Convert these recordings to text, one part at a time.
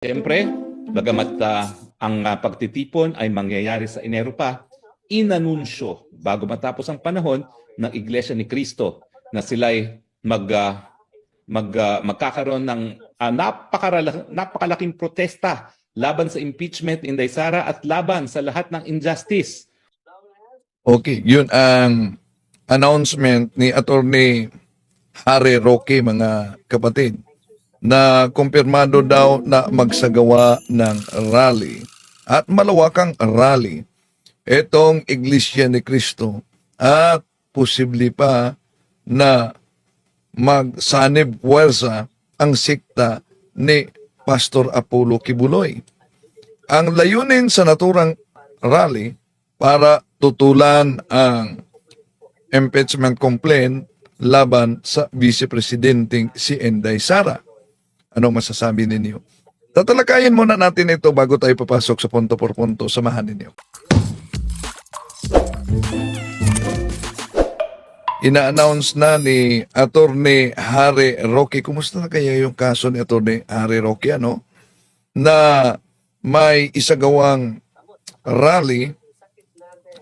Siyempre, bagamat ah, ang ah, pagtitipon ay mangyayari sa Enero pa, inanunsyo bago matapos ang panahon ng Iglesia ni Cristo na sila'y mag, ah, mag, ah, magkakaroon ng ah, napakarala- napakalaking protesta laban sa impeachment in Sara at laban sa lahat ng injustice. Okay, yun ang announcement ni Attorney Harry Roque, mga kapatid, na kumpirmado daw na magsagawa ng rally at malawakang rally itong Iglesia ni Cristo at posible pa na magsanib puwersa ang sikta ni Pastor Apollo Kibuloy. Ang layunin sa naturang rally para tutulan ang impeachment complaint laban sa Vice Presidenting si Enday Sara. Ano masasabi ninyo? Tatalakayin muna natin ito bago tayo papasok sa punto por punto. Samahan ninyo. Ina-announce na ni Attorney Harry Roque. Kumusta na kaya yung kaso ni Attorney Harry Roque? Ano? Na may isagawang rally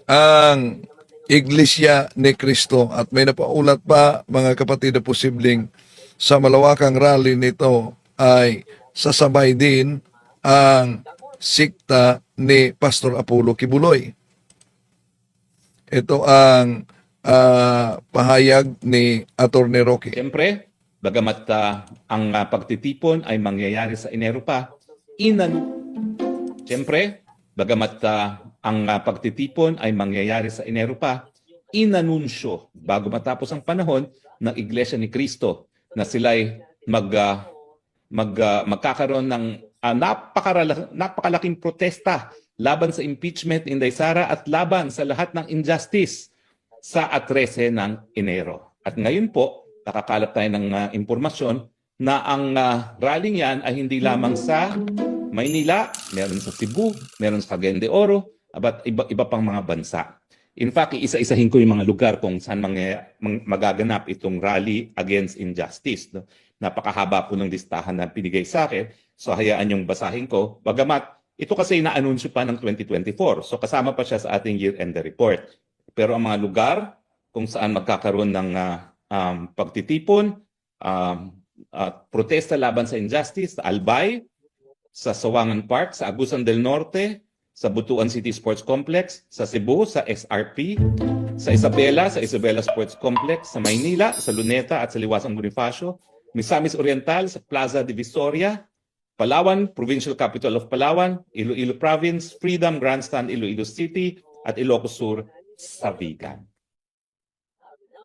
ang Iglesia ni Cristo at may napaulat pa mga kapatid na posibleng sa malawakang rally nito ay sasabay din ang sikta ni Pastor Apollo Kibuloy. Ito ang ah, pahayag ni Attorney Roque. Siyempre, bagamat ah, ang ah, pagtitipon ay mangyayari sa Enero pa, inanu Siyempre, bagamat ah, ang ah, pagtitipon ay mangyayari sa Enero pa, inanunsyo bago matapos ang panahon ng Iglesia ni Cristo na sila'y mag, ah, mag, ah, magkakaroon ng ah, napakarala- napakalaking protesta laban sa impeachment in Sara at laban sa lahat ng injustice sa 13 ng Enero. At ngayon po, nakakalap tayo ng ah, impormasyon na ang ah, rallying yan ay hindi lamang sa Maynila, meron sa Cebu, meron sa Cagayan de Oro, at iba, iba pang mga bansa. In fact, isa-isahin ko yung mga lugar kung saan mga, magaganap itong rally against injustice. No? Napakahaba po ng listahan na pinigay sa akin. So hayaan yung basahin ko. Bagamat, ito kasi na-anunsyo pa ng 2024. So kasama pa siya sa ating year-end report. Pero ang mga lugar kung saan magkakaroon ng ah, um, pagtitipon, um, ah, protesta laban sa injustice, sa Albay, sa Sawangan Park, sa Agusan del Norte, sa Butuan City Sports Complex, sa Cebu, sa SRP, sa Isabela, sa Isabela Sports Complex, sa Maynila, sa Luneta at sa Liwasang Bonifacio, Misamis Oriental, sa Plaza Divisoria, Palawan, Provincial Capital of Palawan, Iloilo Province, Freedom Grandstand, Iloilo City, at Ilocos Sur, Savigan.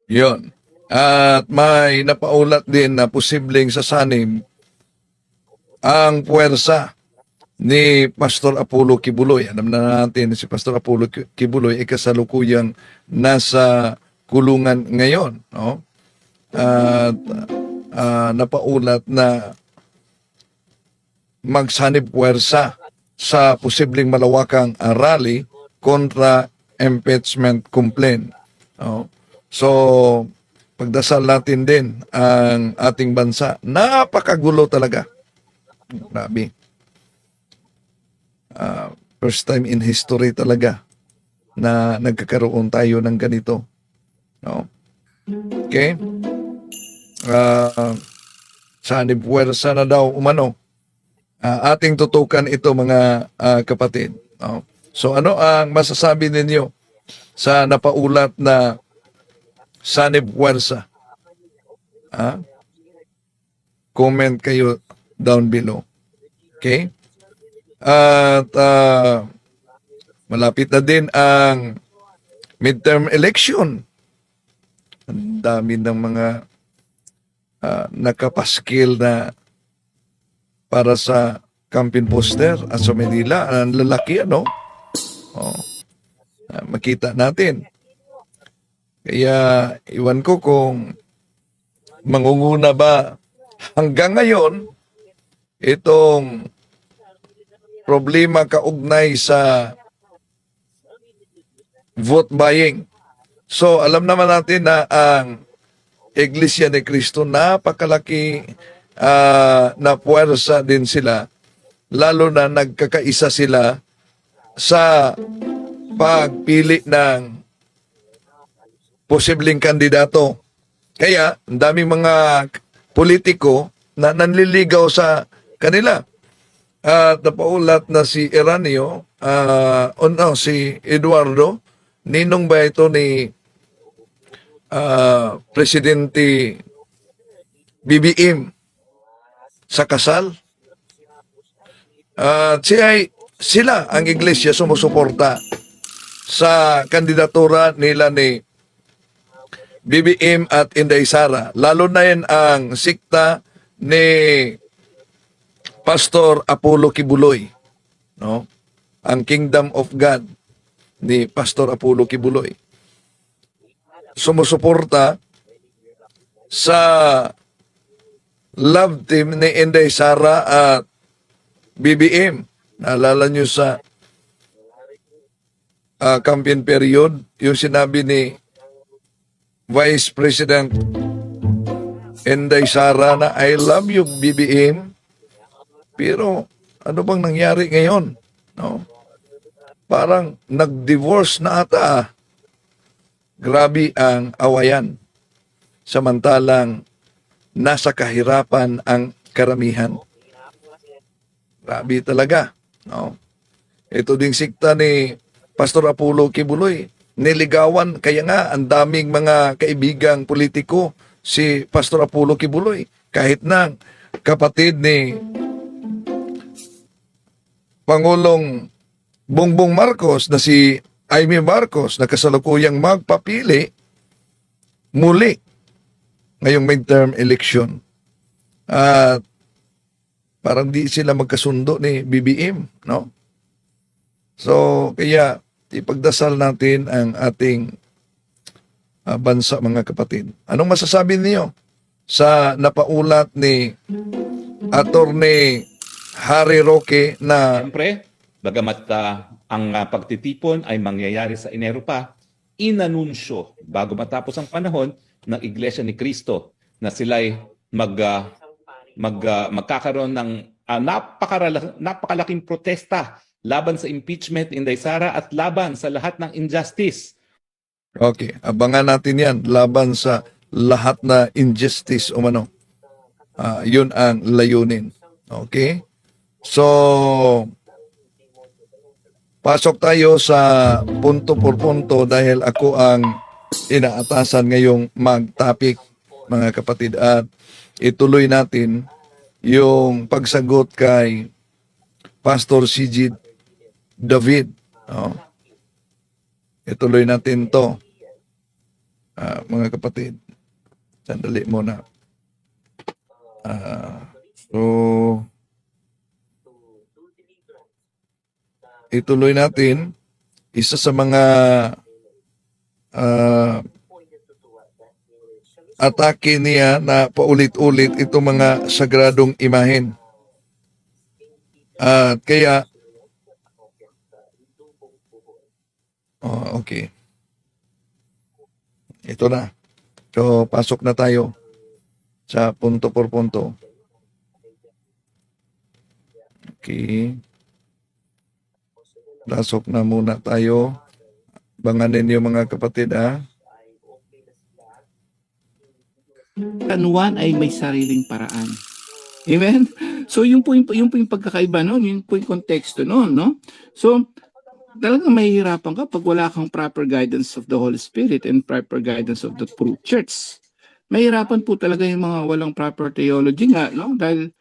Yon. At may napaulat din na posibleng sasanim ang puwersa ni Pastor Apollo Kibuloy. Alam na natin na si Pastor Apollo Ki- Kibuloy ay kasalukuyang nasa kulungan ngayon. No? At ah, napaulat na magsanib puwersa sa posibleng malawakang rally kontra impeachment complaint. No? So, pagdasal natin din ang ating bansa. Napakagulo talaga. Grabe. Ah, first time in history talaga na nagkakaroon tayo ng ganito. No? Okay? Ah, sanib puwersa na daw umano. Ah, ating tutukan ito mga ah, kapatid. No? So ano ang masasabi ninyo sa napaulat na sanib puwersa? Ah? Comment kayo down below. Okay? At ah, malapit na din ang midterm election. Ang dami ng mga ah, nakapaskil na para sa campaign poster at sa Manila. Ang lalaki, ano? Oh. Ah, makita natin. Kaya, iwan ko kung mangunguna ba hanggang ngayon itong problema kaugnay sa vote buying. So, alam naman natin na ang Iglesia ni Cristo napakalaki ah, na puwersa din sila lalo na nagkakaisa sila sa pagpili ng posibleng kandidato. Kaya, ang daming mga politiko na nanliligaw sa kanila. At napaulat na si Eranio, ah, o no, si Eduardo, ninong ba ito ni ah, Presidente BBM sa kasal? At siya ay, sila ang iglesia sumusuporta sa kandidatura nila ni BBM at Inday Sara. Lalo na yan ang sikta ni Pastor Apollo Kibuloy. No? Ang Kingdom of God ni Pastor Apollo Kibuloy. Sumusuporta sa love team ni Inday Sara at BBM. Naalala nyo sa ah, campaign period, yung sinabi ni Vice President Inday Sara na I love you BBM. Pero ano bang nangyari ngayon? No? Parang nag-divorce na ata. Grabe ang awayan. Samantalang nasa kahirapan ang karamihan. Grabe talaga. No? Ito ding sikta ni Pastor Apollo Kibuloy. Niligawan, kaya nga ang daming mga kaibigang politiko si Pastor Apollo Kibuloy. Kahit na kapatid ni Pangulong Bongbong Marcos na si Aimee Marcos na kasalukuyang magpapili muli ngayong midterm election. At parang di sila magkasundo ni BBM, no? So, kaya ipagdasal natin ang ating ah, bansa mga kapatid. Anong masasabi niyo sa napaulat ni Attorney Harry Roque na Siyempre, bagamat ah, ang ah, pagtitipon ay mangyayari sa Enero pa, inanunsyo bago matapos ang panahon ng Iglesia ni Cristo na sila'y mag, ah, mag, ah, magkakaroon ng ah, napakarala- napakalaking protesta laban sa impeachment Inday Sara at laban sa lahat ng injustice. Okay, abangan natin yan laban sa lahat na injustice o mano. Ah, yun ang layunin. Okay? So, pasok tayo sa punto por punto dahil ako ang inaatasan ngayong mag-topic, mga kapatid. At ituloy natin yung pagsagot kay Pastor CG David. No? Ituloy natin to. Ah, mga kapatid. Sandali muna. Ah, so, ituloy natin. Isa sa mga ah, atake niya na paulit-ulit itong mga sagradong imahen. At kaya, oh, okay. Ito na. So, pasok na tayo sa punto por punto. Okay. Pasok na muna tayo. Banganin niyo mga kapatid, ah. kanuan ay may sariling paraan. Amen? So, yun po yung, yun po yung pagkakaiba noon, yun po yung konteksto noon, no? So, talagang mahihirapan ka pag wala kang proper guidance of the Holy Spirit and proper guidance of the true church. Mahirapan po talaga yung mga walang proper theology nga, no? Dahil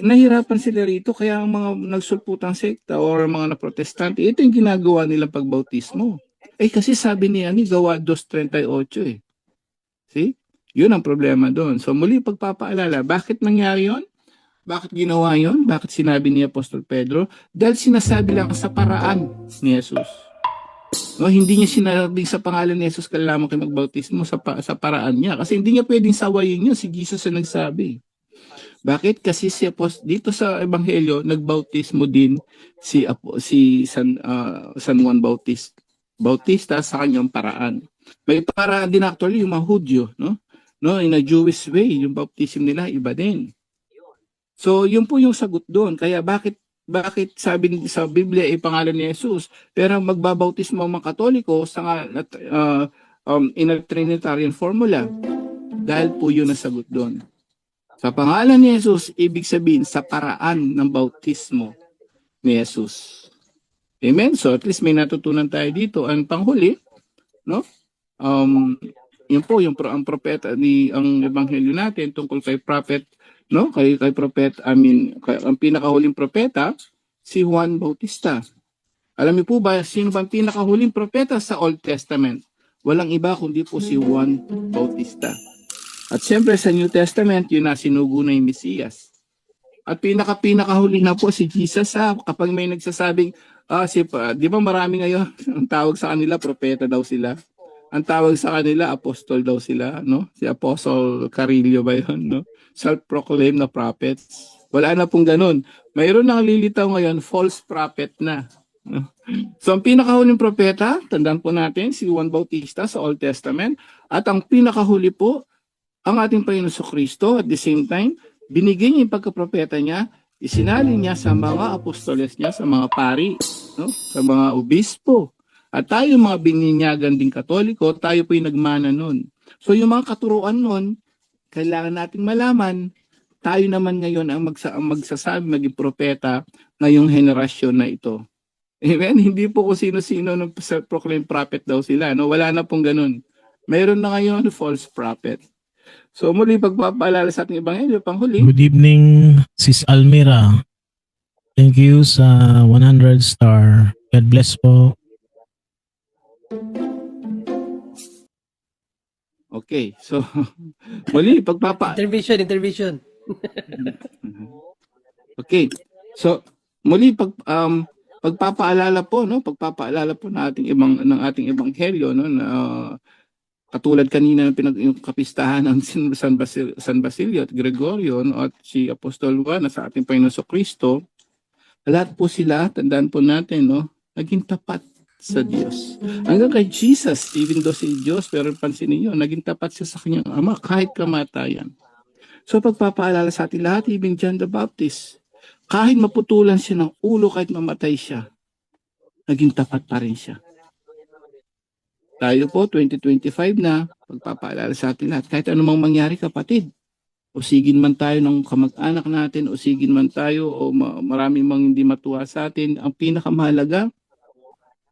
nahirapan sila rito, kaya ang mga nagsulputang sekta or mga na-protestante, ito yung ginagawa nilang pagbautismo. Eh kasi sabi niya ni gawa 2.38 eh. See? Yun ang problema doon. So muli pagpapaalala, bakit nangyari yon? Bakit ginawa yon? Bakit sinabi ni Apostol Pedro? Dahil sinasabi lang sa paraan ni Jesus. No, hindi niya sinabi sa pangalan ni Jesus kailangan kayo magbautismo sa, pa- sa paraan niya. Kasi hindi niya pwedeng sawayin yun. Si Jesus ang nagsabi. Bakit? Kasi si Apostol, dito sa Ebanghelyo, nagbautismo din si, Apo- si San, ah, San Juan Bautista, Bautista sa kanyang paraan. May paraan din actually yung mga Hudyo, no? No, in a Jewish way, yung baptism nila iba din. So, yun po yung sagot doon. Kaya bakit bakit sabi sa Biblia ay pangalan ni Jesus? Pero magbabautismo ang mga Katoliko sa uh, um, in a Trinitarian formula. Dahil po yun ang sagot doon. Sa pangalan ni Jesus, ibig sabihin sa paraan ng bautismo ni Jesus. Amen? So at least may natutunan tayo dito. Ang panghuli, no? Um, yun po, yung pro, ang propeta ni ang ebanghelyo natin tungkol kay prophet, no? Kay kay prophet, I mean, kay, ang pinakahuling propeta si Juan Bautista. Alam niyo po ba sino ba ang pinakahuling propeta sa Old Testament? Walang iba kundi po si Juan Bautista. At siyempre sa New Testament, yun na sinugo na yung Mesiyas. At pinaka-pinakahuli na po si Jesus ha, kapag may nagsasabing, ah, si, ah, di ba marami ngayon, ang tawag sa kanila, propeta daw sila. Ang tawag sa kanila, apostol daw sila, no? Si Apostle Carillo ba yun, no? Self-proclaimed na prophets. Wala na pong ganun. Mayroon nang lilitaw ngayon, false prophet na. So, ang pinakahuling propeta, tandaan po natin, si Juan Bautista sa Old Testament. At ang pinakahuli po, ang ating Panginoon Kristo at the same time, binigay niya yung pagkapropeta niya, isinalin niya sa mga apostoles niya, sa mga pari, no? sa mga obispo. At tayo mga bininyagan ding katoliko, tayo po yung nagmana nun. So yung mga katuruan nun, kailangan nating malaman, tayo naman ngayon ang, magsa ang magsasabi maging propeta ngayong henerasyon na ito. Amen? Hindi po kung sino-sino ng self-proclaimed prophet daw sila. No? Wala na pong ganun. Mayroon na ngayon false prophet. So muli pagpapaalala sa ating ebanghelyo, panghuli, Good evening, Sis Almira. Thank you sa 100 star. God bless po. Okay, so muli pagpapa Intervention, intervention. Okay. So muli pag um pagpapaalala po no, pagpapaalala po ng ating ibang ng ating ebanghelyo no na uh, katulad kanina pinag yung kapistahan ng San Basil, San Basilio at Gregorio no, at si Apostol Juan na sa ating Panginoon Kristo lahat po sila tandaan po natin no naging tapat sa Diyos. Hanggang kay Jesus, even though si Diyos, pero pansin niyo, naging tapat siya sa kanyang ama kahit kamatayan. So pagpapaalala sa ating lahat, even John the Baptist, kahit maputulan siya ng ulo, kahit mamatay siya, naging tapat pa rin siya. Tayo po, 2025 na, pagpapaalala sa ating lahat, kahit anumang mangyari kapatid, o sigin man tayo ng kamag-anak natin, o sigin man tayo, o ma- marami mang hindi matuwa sa atin, ang pinakamahalaga,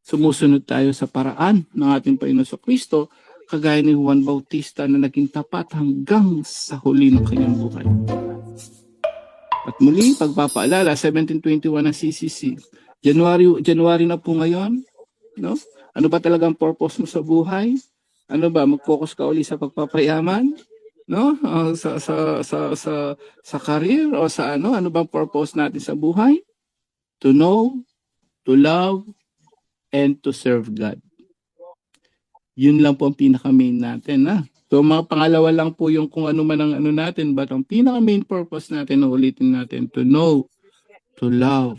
sumusunod tayo sa paraan ng ating Panginoon sa Kristo, kagaya ni Juan Bautista na naging tapat hanggang sa huli ng kanyang buhay. At muli, pagpapaalala, 1721 ng CCC. January, January na po ngayon, no? Ano ba talagang purpose mo sa buhay? Ano ba, mag-focus ka uli sa pagpapayaman? No? Ah, sa, sa, sa, sa, sa career o sa ano? Ano bang purpose natin sa buhay? To know, to love, and to serve God. Yun lang po ang pinaka-main natin. Ha? So mga pangalawa lang po yung kung ano man ang ano natin, but ang pinaka-main purpose natin, na ulitin natin, to know, to love,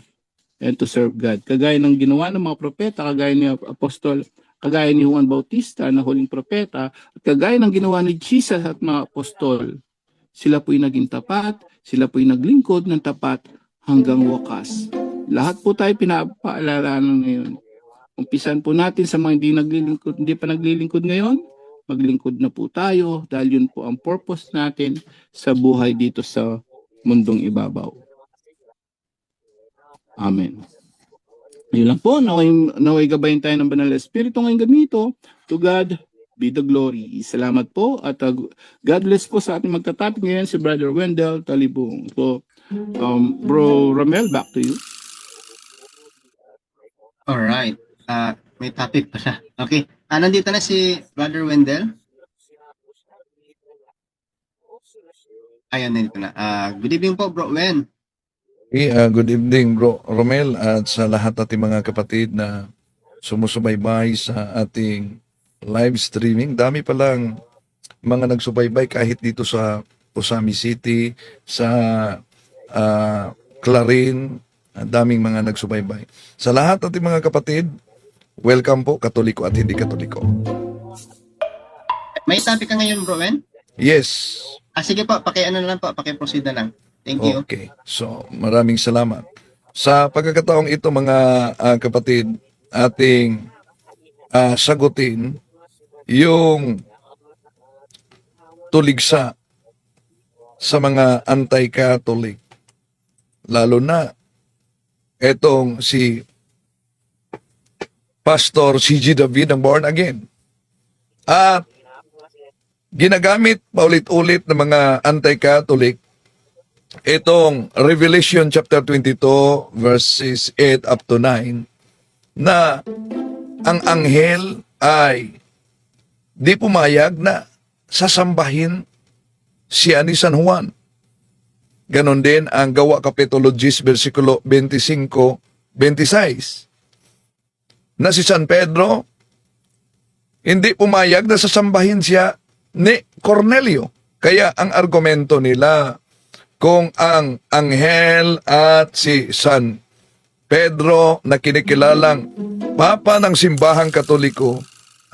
and to serve God. Kagaya ng ginawa ng mga propeta, kagaya ni Apostol, kagaya ni Juan Bautista na huling propeta, at kagaya ng ginawa ni Jesus at mga apostol, sila po'y naging tapat, sila po'y naglingkod ng tapat hanggang wakas. Lahat po tayo pinapaalala ngayon. Umpisan po natin sa mga hindi naglilingkod, hindi pa naglilingkod ngayon, maglingkod na po tayo dahil yun po ang purpose natin sa buhay dito sa mundong ibabaw. Amen. Yun lang po, naway, naway gabayin tayo ng banal na espiritu ngayong ganito. To God be the glory. Salamat po at uh, God bless po sa ating magtatapik ngayon si Brother Wendell Talibong. So, um, Bro Ramel, back to you. Alright. Ah, may topic pa siya. Okay. Ah, nandito na si Brother Wendell. Ayan, nandito na. Ah, good evening po, Bro Wen. Okay, uh, good evening bro Romel at sa lahat nating mga kapatid na sumusubaybay sa ating live streaming. Dami pa lang mga nagsubaybay kahit dito sa Osami City, sa uh, Clarin, daming mga nagsubaybay. Sa lahat nating mga kapatid, welcome po, katoliko at hindi katoliko. May topic ka ngayon, Bro Wen? Yes, Ah, sige po, paki ano na lang po, paki-proceed na lang. Thank you. Okay. So, maraming salamat. Sa pagkakataong ito mga ah, kapatid, ating ah, sagutin yung tuligsa sa mga anti-Catholic. Lalo na etong si Pastor C.G. David ng Born Again. At ginagamit paulit-ulit ng mga anti-Catholic itong Revelation chapter 22 verses 8 up to 9 na ang anghel ay di pumayag na sasambahin siya ni San Juan. Ganon din ang gawa Kapitulo 10, versikulo 25, 26. Na si San Pedro, hindi pumayag na sasambahin siya ni Cornelio. Kaya ang argumento nila, kung ang anghel at si San Pedro na kinikilalang Papa ng Simbahang Katoliko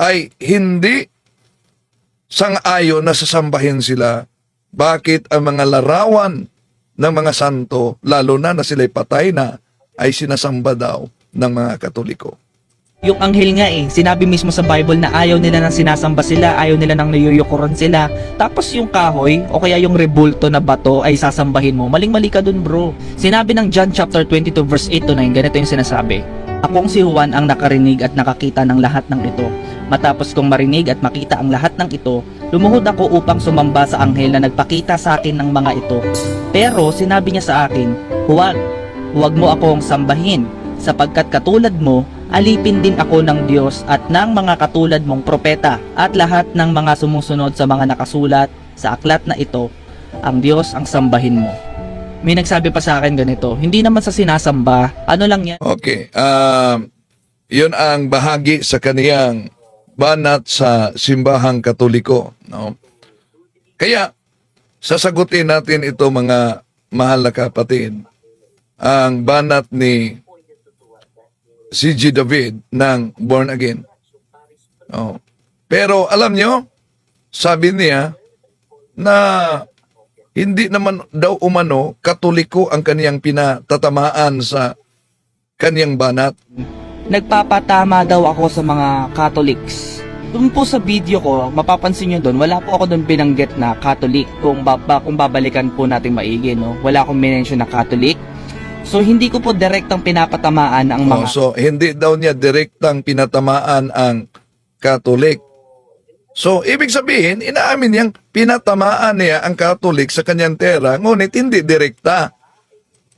ay hindi sang-ayon na sasambahin sila. Bakit ang mga larawan ng mga santo, lalo na na sila'y patay na, ay sinasamba daw ng mga Katoliko? Yung anghel nga eh, sinabi mismo sa Bible na ayaw nila nang sinasamba sila, ayaw nila nang nayuyukuran sila. Tapos yung kahoy o kaya yung rebulto na bato ay sasambahin mo. Maling-mali ka dun bro. Sinabi ng John chapter 22 verse 8 to 9, ganito yung sinasabi. Akong si Juan ang nakarinig at nakakita ng lahat ng ito. Matapos kong marinig at makita ang lahat ng ito, lumuhod ako upang sumamba sa anghel na nagpakita sa akin ng mga ito. Pero sinabi niya sa akin, Juan, huwag mo akong sambahin, sapagkat katulad mo, alipin din ako ng Diyos at ng mga katulad mong propeta at lahat ng mga sumusunod sa mga nakasulat sa aklat na ito, ang Diyos ang sambahin mo. May nagsabi pa sa akin ganito, hindi naman sa sinasamba, ano lang yan, Okay. Um, yun ang bahagi sa kaniyang banat sa simbahang katoliko. No? Kaya, sasagutin natin ito mga mahal na kapatid. Ang banat ni C.G. David ng Born Again. Oh. Pero alam nyo, sabi niya na hindi naman daw umano katoliko ang kaniyang pinatatamaan sa kaniyang banat. nagpapatama daw ako sa mga Catholics. Doon po sa video ko, mapapansin nyo doon, wala po ako doon binanggit na Catholic. Kung, baba, kung babalikan po natin maigi, no? Wala akong minention na Catholic. So, hindi ko po direktang pinapatamaan ang Oh, mga so, hindi daw niya direktang pinatamaan ang Katolik. So, ibig sabihin, inaamin niyang pinatamaan niya ang Katolik sa kanyang tera, ngunit hindi direkta.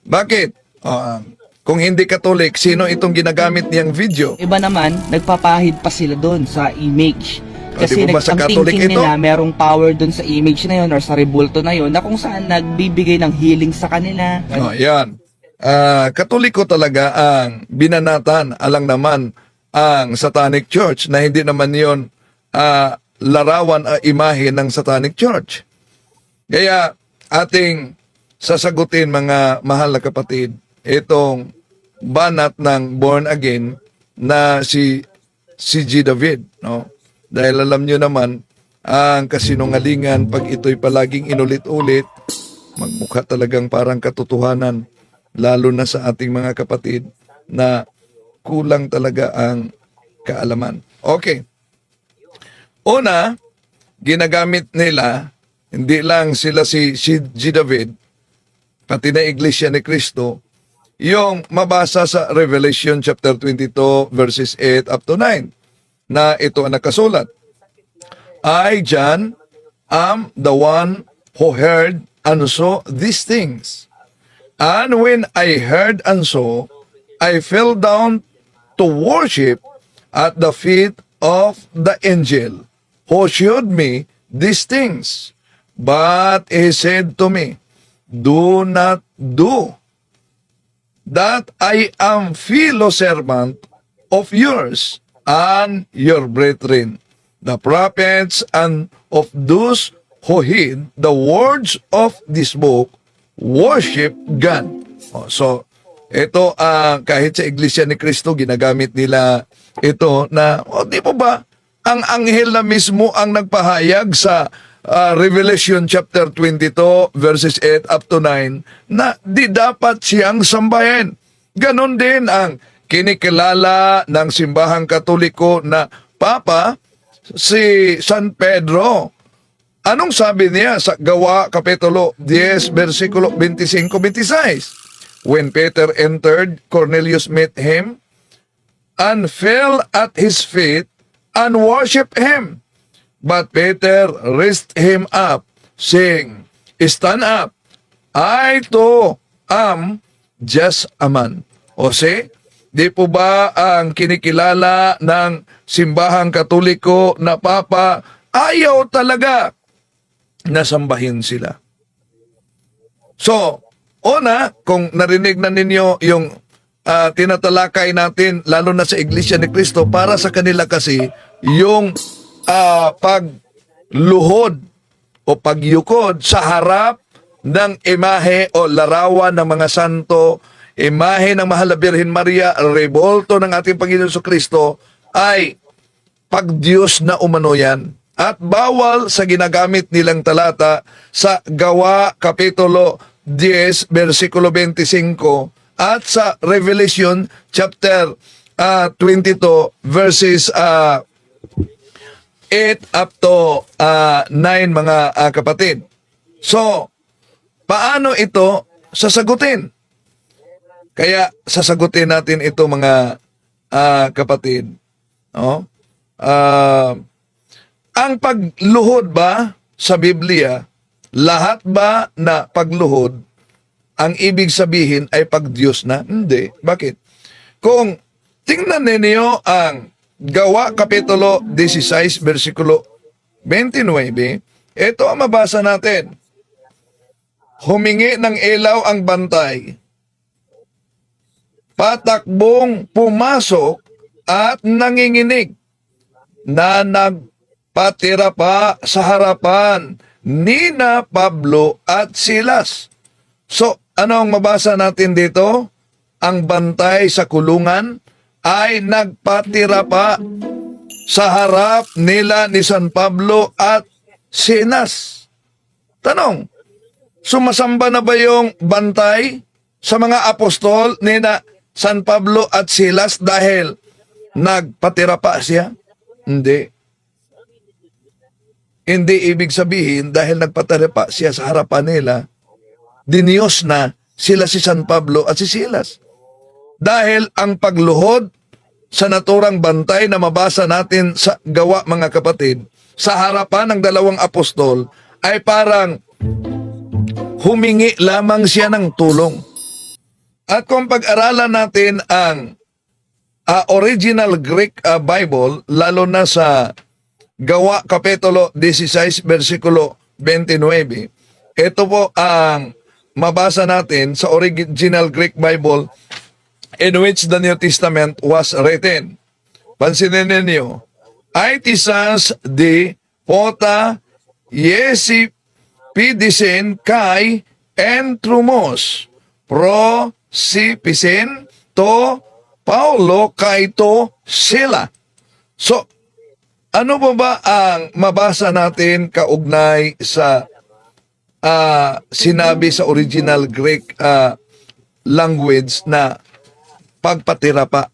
Bakit? Ah, kung hindi Katolik, sino itong ginagamit niyang video? Iba naman, nagpapahid pa sila doon sa image. Ah, Kasi ba ba nag, sa ang Catholic thinking ito? nila, merong power doon sa image na yun or sa rebulto na yun na kung saan nagbibigay ng healing sa kanila. Oh, yan. Ah, Katoliko talaga ang binanatan, alang naman ang Satanic Church na hindi naman yon ah, larawan o imahe ng Satanic Church. Kaya ating sasagutin mga mahal na kapatid, itong banat ng Born Again na si si G. David. No? Dahil alam nyo naman, ang kasinungalingan pag ito'y palaging inulit-ulit, magmukha talagang parang katotohanan lalo na sa ating mga kapatid na kulang talaga ang kaalaman. Okay. Una, ginagamit nila, hindi lang sila si, si G. David, pati na Iglesia ni Cristo, yung mabasa sa Revelation chapter 22 verses 8 up to 9 na ito ang nakasulat. I, John, am the one who heard and saw these things. And when I heard and saw, I fell down to worship at the feet of the angel who showed me these things. But he said to me, Do not do that I am fellow servant of yours and your brethren, the prophets, and of those who heed the words of this book, worship God. Oh, so, ito, ah, kahit sa Iglesia ni Cristo, ginagamit nila ito na, o di po ba, ang anghel na mismo ang nagpahayag sa ah, Revelation chapter 22 verses 8 up to 9 na di dapat siyang sambahin. ganon din ang kinikilala ng simbahang katoliko na Papa si San Pedro. Anong sabi niya sa Gawa Kapitulo 10, versikulo 25-26? When Peter entered, Cornelius met him and fell at his feet and worshiped him. But Peter raised him up, saying, Stand up, I too am just a man. O see, di po ba ang kinikilala ng simbahang katoliko na papa ayaw talaga na sambahin sila. So, una, kung narinig na ninyo yung ah, tinatalakay natin, lalo na sa Iglesia ni Cristo, para sa kanila kasi, yung ah, pagluhod o pagyukod sa harap ng imahe o larawan ng mga santo, imahe ng Mahal na Birhen Maria, rebolto ng ating Panginoon Kristo, ay pagdiyos na umano yan. At bawal sa ginagamit nilang talata sa Gawa Kapitulo 10, versikulo 25 at sa Revelation chapter ah, 22 verses ah, 8 up to ah, 9 mga ah, kapatid. So, paano ito sasagutin? Kaya sasagutin natin ito mga ah, kapatid. No? Ah, ang pagluhod ba sa Biblia, lahat ba na pagluhod, ang ibig sabihin ay pagdiyos na? Hindi. Bakit? Kung tingnan ninyo ang Gawa Kapitulo 16, versikulo 29, ito ang mabasa natin. Humingi ng ilaw ang bantay. Patakbong pumasok at nanginginig na nagpatira pa sa harapan ni na Pablo at Silas. So, ano ang mabasa natin dito? Ang bantay sa kulungan ay nagpatira pa sa harap nila ni San Pablo at Silas. Tanong, sumasamba na ba yung bantay sa mga apostol ni San Pablo at Silas dahil nagpatira pa siya? Hindi. Hindi ibig sabihin dahil nagpatira pa siya sa harapan nila, diniyos na sila si San Pablo at si Silas. Dahil ang pagluhod sa naturang bantay na mabasa natin sa gawa mga kapatid, sa harapan ng dalawang apostol ay parang humingi lamang siya ng tulong. At kung pag-aralan natin ang ah, original Greek ah, Bible, lalo na sa Gawa Kapitulo 16, versikulo 29, ito po ang mabasa natin sa original Greek Bible in which the New Testament was written. Pansinin ninyo, Aitisas de pota yesi pidisen kai entrumos pro si pisen to Paulo kay to sila. So, ano ba ba ang mabasa natin kaugnay sa ah, sinabi sa original Greek ah, language na pagpatira pa?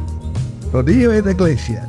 Rodillo et Iglesia,